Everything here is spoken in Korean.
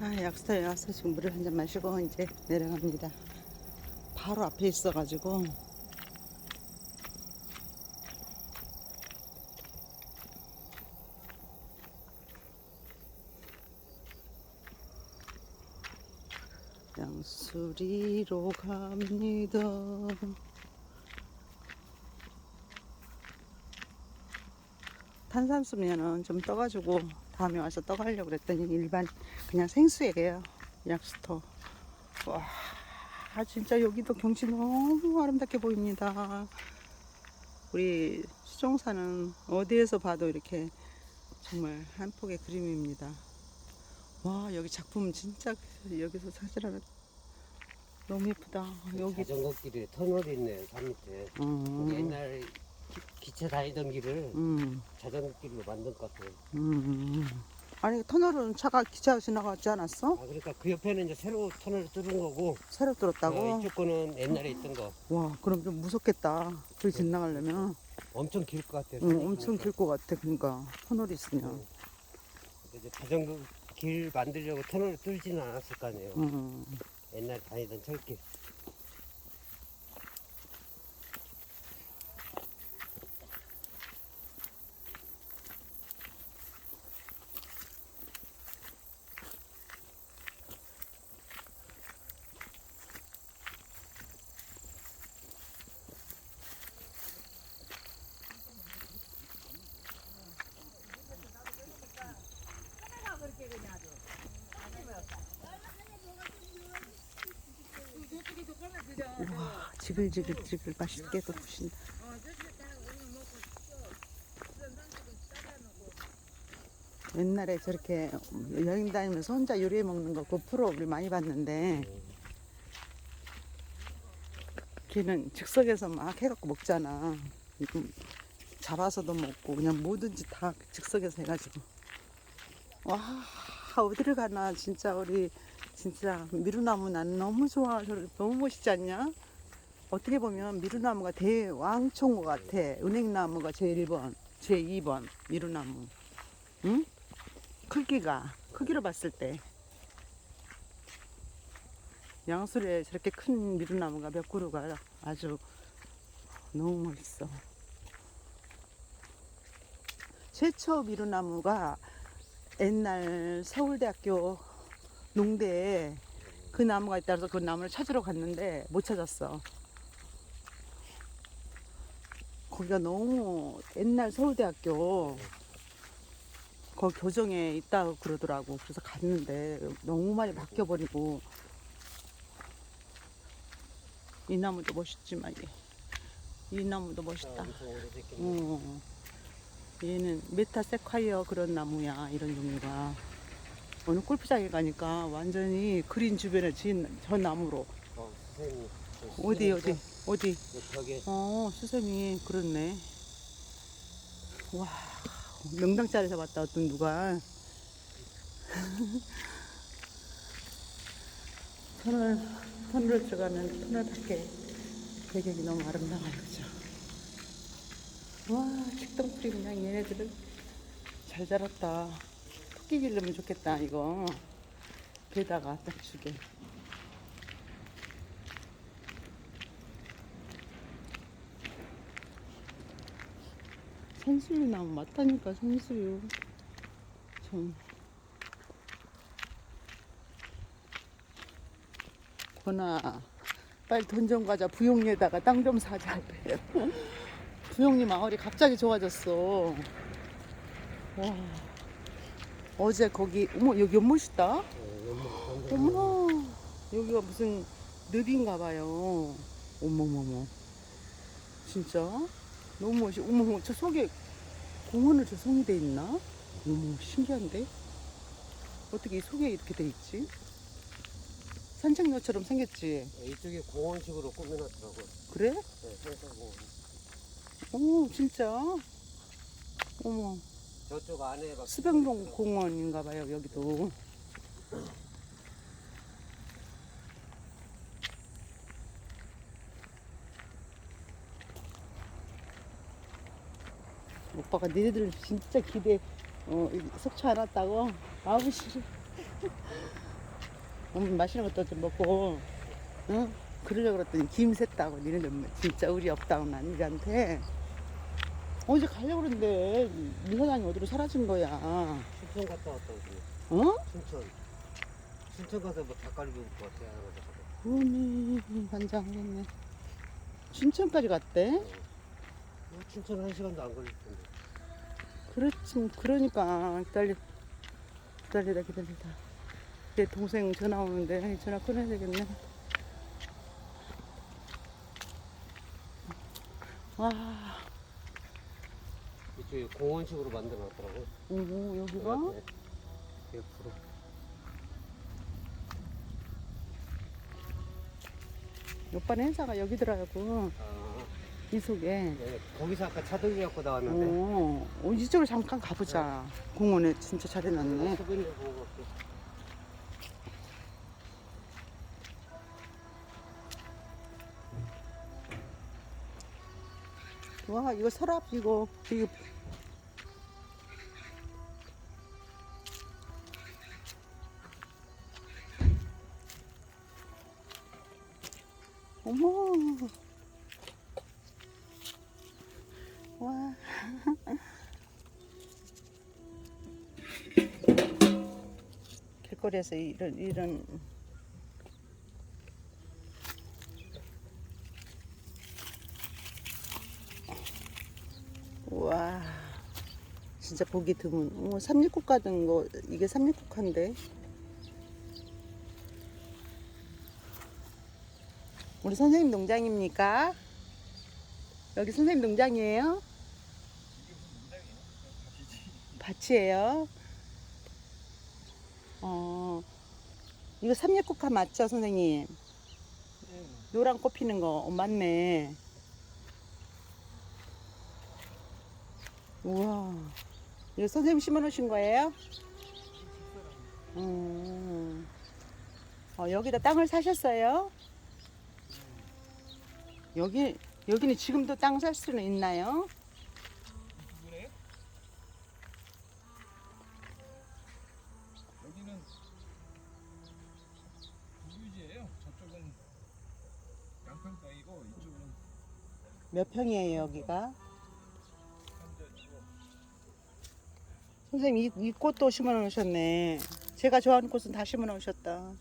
아, 약수터에 와서 지금 물을 한 잔 마시고 이제 내려갑니다. 바로 앞에 있어가지고 양수리로 갑니다. 탄산수면은 좀 떠가지고 다음에 와서 떠가려고 그랬더니 일반 그냥 생수예요. 약수터. 와, 아, 진짜 여기도 경치 너무 아름답게 보입니다. 우리 수종사는 어디에서 봐도 이렇게 정말 한 폭의 그림입니다. 와, 여기 작품 진짜 여기서 사진 하나 너무 예쁘다. 여기 자전거 길에 터널이 있네 산 밑에 음, 옛날 기, 기차 다니던 길을 음, 자전거 길로 만든 것 같아요 음. 아니 터널은 차가 기차가 지나가지 않았어? 아 그러니까 그 옆에는 이제 새로 터널을 뚫은 거고 새로 뚫었다고? 어, 이쪽 거는 옛날에 있던 거 와, 그럼 좀 무섭겠다. 거기 지나가려면 엄청 길 것 같아요 응, 엄청 길 것 같아. 그러니까 터널이 있으면. 응. 근데 이제 자전거 길 만들려고 터널을 뚫지는 않았을 거 아니에요 음. 옛날 다니던 철길 지글지글지글 맛있게 또 부신다. 옛날에 저렇게 여행 다니면서 혼자 요리해 먹는 거그 프로 우리 많이 봤는데 걔는 즉석에서 막 해갖고 먹잖아. 음, 잡아서도 먹고 그냥 뭐든지 다 즉석에서 해가지고 와 어디를 가나 진짜 우리 진짜 미루나무 난 너무 좋아 저 너무 멋있지 않냐? 어떻게 보면 미루나무가 대왕초인 것 같아. 은행나무가 제일 1번, 제 2번 미루나무. 응? 크기가 크기로 봤을 때 양술에 저렇게 큰 미루나무가 몇 그루가 아주 너무 멋있어. 최초 미루나무가 옛날 서울대학교 농대에 그 나무가 있다서 그 나무를 찾으러 갔는데 못 찾았어. 거기가 너무 옛날 서울대학교 거기 교정에 있다고 그러더라고. 그래서 갔는데 너무 많이 바뀌어버리고 이 나무도 멋있지만 얘. 이 나무도 멋있다. 어. 얘는 메타세콰이어 그런 나무야 이런 종류가 오늘 골프장에 가니까 완전히 그린 주변에 지은 저 나무로 어, 어디 어디 어디? 그 벽에. 어 수sem이 그렇네. 와 명당짜리에서 봤다 어떤 누가. 터널 터널을 들어가면 터널 밖에 배경이 너무 아름다워요 그죠? 와 식동풀이 그냥 얘네들은 잘 자랐다. 토끼 기르면 좋겠다 이거. 배다가 딱 주게 산수유 나무 맞다니까 산수유 좀. 권아 빨리 돈 좀 가자. 부용리에다가 땅 좀 사자. 부용리 마을이 갑자기 좋아졌어. 와. 어제 거기 어머 여기 연못 건드리는 어머. 여기가 무슨 늪인가 봐요. 어머머머. 진짜 너무 멋있어 어머 저 속에 공원을 조성이 돼 있나? 어머 신기한데? 어떻게 이 속에 이렇게 돼 있지? 산책로처럼 생겼지? 이쪽에 공원식으로 꾸며놨더라고요. 그래? 네, 산사공원. 오 진짜? 어머. 저쪽 안에 막 수병동 공원인가 봐요 여기도 오빠가 니네들 진짜 기대 어, 이 속초 안 왔다고? 아우 싫어 오늘 맛있는 것도 좀 먹고, 응? 그러려고 그랬더니 김 샜다고. 니네들 진짜 의리 없다고 난 니한테. 어제 가려고 그랬는데, 미 사장이 어디로 사라진 거야. 춘천 갔다 왔다 오지. 어? 춘천. 춘천 가서 뭐 닭갈비 먹고 왔대. 하나 어미, 반장했네. 춘천까지 갔대? 어, 춘천 한 시간도 안 걸릴 텐데. 그렇지, 그러니까. 기다리, 기다리다, 기다리다. 내 동생 전화 오는데, 전화 끊어야 되겠네. 와, 이쪽에 공원식으로 만들어 놨더라고. 오, 여기가? 100%. 오빠는 행사가 여기더라고. 아, 이 속에. 네, 거기서 아까 차돌리 갖고 나왔는데. 어, 어, 이쪽으로 잠깐 가보자. 공원에 진짜 잘 해놨네. 소변을 보고 갈게. 와, 이거 서랍, 이거, 이거. 와. 길거리에서 이런, 이런. 와 진짜 보기 드문 어, 삼육국 가던 거 이게 삼육국 한데 우리 선생님 농장입니까? 여기 선생님 농장이에요? 밭이에요? 어 이거 삼육국화 맞죠 선생님? 노란 꽃 피는 거 어, 맞네 우와. 이거 선생님 심어 놓으신 거예요? 음. 어, 여기다 땅을 사셨어요? 여기, 여기는 지금도 땅 살 수는 있나요? 몇 평이에요, 여기가? 선생님, 이, 이 꽃도 심어 놓으셨네. 제가 좋아하는 꽃은 다 심어 놓으셨다.